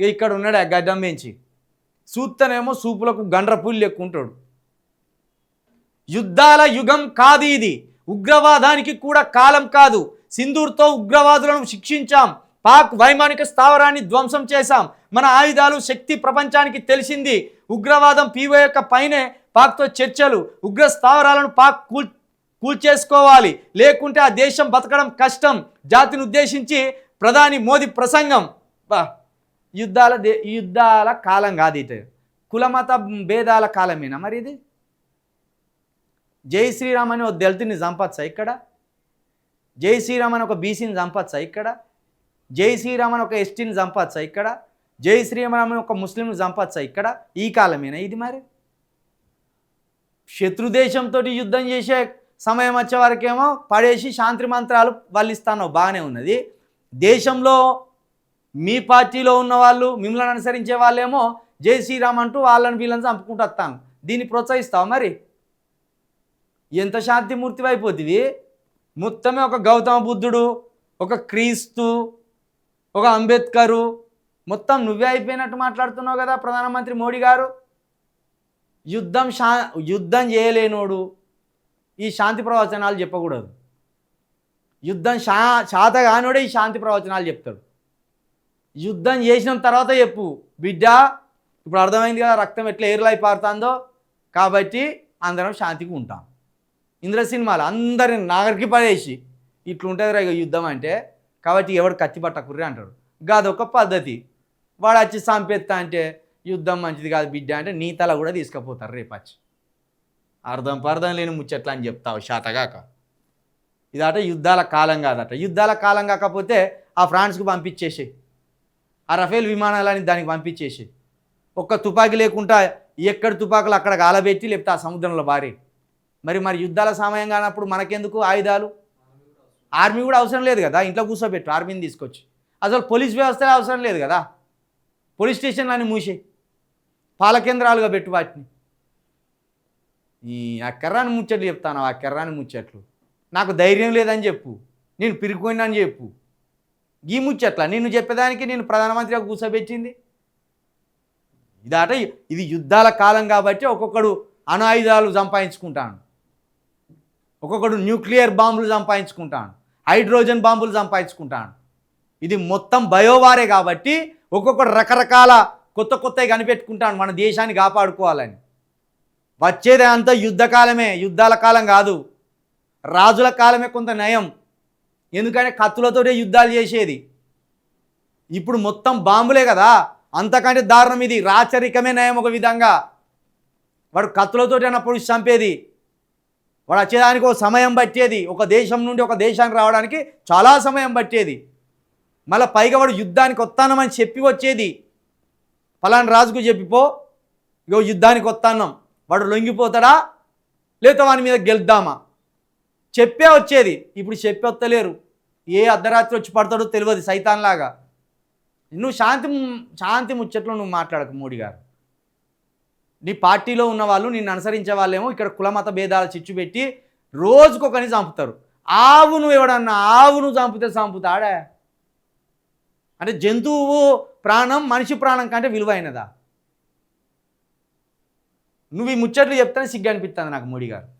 ఇక ఇక్కడ ఉన్నాడు ఆ గడ్డం పెంచి సూత్తనేమో సూపులకు గండ్రపుల్లి ఎక్కువ యుద్ధాల యుగం కాదు ఇది. ఉగ్రవాదానికి కూడా కాలం కాదు. సింధూర్తో ఉగ్రవాదులను శిక్షించాం. పాక్ వైమానిక స్థావరాన్ని ధ్వంసం చేశాం. మన ఆయుధాలు శక్తి ప్రపంచానికి తెలిసింది. ఉగ్రవాదం పీవో యొక్క పైనే పాక్తో చర్చలు. ఉగ్ర స్థావరాలను పాక్ కూల్ కూల్చేసుకోవాలి. లేకుంటే ఆ దేశం బతకడం కష్టం. జాతిని ఉద్దేశించి ప్రధాని మోదీ ప్రసంగం. యుద్ధాల దే యుద్ధాల కాలం కాదు ఇటు. కులమత భేదాల కాలమేనా మరి ఇది? జై శ్రీరామ్ అని ఒక దళితుని చంపచ్చా ఇక్కడ? జై శ్రీరామ్ అని ఒక బీసీని చంపచ్చా ఇక్కడ? జై శ్రీరామ్ అని ఒక ఎస్టీని చంపచ్చా ఇక్కడ? జై శ్రీరామ్ అని ఒక ముస్లింని చంపచ్చా ఇక్కడ? ఈ కాలమేనా ఇది మరి? శత్రుదేశంతో యుద్ధం చేసే సమయం వచ్చే వరకేమో పడేసి శాంతి మంత్రాలు వల్లిస్తాను బాగానే ఉన్నది. దేశంలో మీ పార్టీలో ఉన్న వాళ్ళు మిమ్మల్ని అనుసరించే వాళ్ళేమో జై శ్రీరామ్ అంటూ వాళ్ళని వీళ్ళని చంపుకుంటూ వస్తాను. దీన్ని ప్రోత్సహిస్తావు మరి? ఎంత శాంతిమూర్తి అయిపోతుంది మొత్తమే ఒక గౌతమ బుద్ధుడు ఒక క్రీస్తు ఒక అంబేద్కరు. మొత్తం నువ్వే అయిపోయినట్టు మాట్లాడుతున్నావు కదా ప్రధానమంత్రి మోడీ గారు? యుద్ధం శా యుద్ధం చేయలేనోడు ఈ శాంతి ప్రవచనాలు చెప్పకూడదు. యుద్ధం శా శాత కానోడే ఈ శాంతి ప్రవచనాలు చెప్తాడు. యుద్ధం చేసిన తర్వాత చెప్పు. బిడ్డ ఇప్పుడు అర్థమైంది కదా రక్తం ఎట్లా ఏరులై పారుతుందో? కాబట్టి అందరం శాంతిగా ఉంటాం. ఇంద్ర సినిమాలు అందరిని నాగరికి పడేసి ఇట్లుంటుంది రా ఇక యుద్ధం అంటే కాబట్టి ఎవడు కత్తి పట్టకుర్రి అంటాడు. గదొక పద్ధతి. వాడు వచ్చి సంపెత్తా అంటే యుద్ధం మంచిది కాదు బిడ్డ అంటే నీ తల కూడా తీసుకుపోతారు రేపచ్చి అర్థం పర్థం లేని ముచ్చట్లా అని చెప్తావు శాతగాక ఇదట యుద్ధాల కాలం కాదట. యుద్ధాల కాలం కాకపోతే ఆ ఫ్రాన్స్కు పంపించేసి ఆ రఫేల్ విమానాలని దానికి పంపించేసి. ఒక్క తుపాకీ లేకుండా ఎక్కడ తుపాకులు అక్కడ గాలబెట్టి లేకపోతే ఆ సముద్రంలో బారి మరి మరి యుద్ధాల సమయం కానప్పుడు మనకెందుకు ఆయుధాలు? ఆర్మీ కూడా అవసరం లేదు కదా ఇంట్లో కూర్చోబెట్టు ఆర్మీని తీసుకొచ్చి. అసలు పోలీస్ వ్యవస్థ అవసరం లేదు కదా. పోలీస్ స్టేషన్లని మూసి. పాలకేంద్రాలుగా పెట్టు వాటిని. ఈ ఆ కర్రాని ముచ్చట్లు చెప్తాను ఆ కర్రాని ముచ్చట్లు? నాకు ధైర్యం లేదని చెప్పు. నేను పిరిగిపోయినా అని చెప్పు. ఈ ముచ్చట్ల నిన్ను చెప్పేదానికి నేను ప్రధానమంత్రిగా కూర్చోబెట్టింది. ఇదాట ఇది యుద్ధాల కాలం కాబట్టి ఒక్కొక్కడు అణాయుధాలు సంపాదించుకుంటాను ఒక్కొక్కడు న్యూక్లియర్ బాంబులు సంపాదించుకుంటాను హైడ్రోజన్ బాంబులు సంపాదించుకుంటాను ఇది మొత్తం బయోవారే కాబట్టి ఒక్కొక్కడు రకరకాల కొత్త కొత్తవి కనిపెట్టుకుంటాను మన దేశాన్ని కాపాడుకోవాలని. వచ్చేది అంతా యుద్ధకాలమే యుద్ధాల కాలం కాదు. రాజుల కాలమే కొంత నయం. ఎందుకంటే కత్తులతోటే యుద్ధాలు చేసేది. ఇప్పుడు మొత్తం బాంబులే కదా. అంతకంటే దారుణం ఇది. రాచరికమే నయం ఒక విధంగా. వాడు కత్తులతోటి అన్నప్పుడు చంపేది. వాడు వచ్చేదానికి ఒక సమయం పట్టేది. ఒక దేశం నుండి ఒక దేశానికి రావడానికి చాలా సమయం పట్టేది. మళ్ళీ పైగా వాడు యుద్ధానికి వస్తానమని చెప్పి వచ్చేది. ఫలాని రాజుకు చెప్పిపో. ఇగో యుద్ధానికి వస్తాన్నాం వాడు లొంగిపోతాడా? లేకపోతే వాని మీద గెలుద్దామా? చెప్పే వచ్చేది. ఇప్పుడు చెప్పొత్తలేరు. ఏ అర్ధరాత్రి వచ్చి పడతాడో తెలియదు సైతాన్లాగా. నువ్వు శాంతి శాంతి ముచ్చట్లు నువ్వు మాట్లాడకు మోడీ గారు. నీ పార్టీలో ఉన్న వాళ్ళు నిన్ను అనుసరించే వాళ్ళేమో ఇక్కడ కులమత భేదాలు చిచ్చు పెట్టి రోజుకొకని చంపుతారు. ఆవును ఎవడన్నా ఆవును చంపితే చంపుతాడా? అంటే జంతువు ప్రాణం మనిషి ప్రాణం కంటే విలువైనదా? నువ్వు ఈ ముచ్చట్లు చెప్తానే సిగ్గు అనిపిస్తుంది నాకు మోడీ గారు.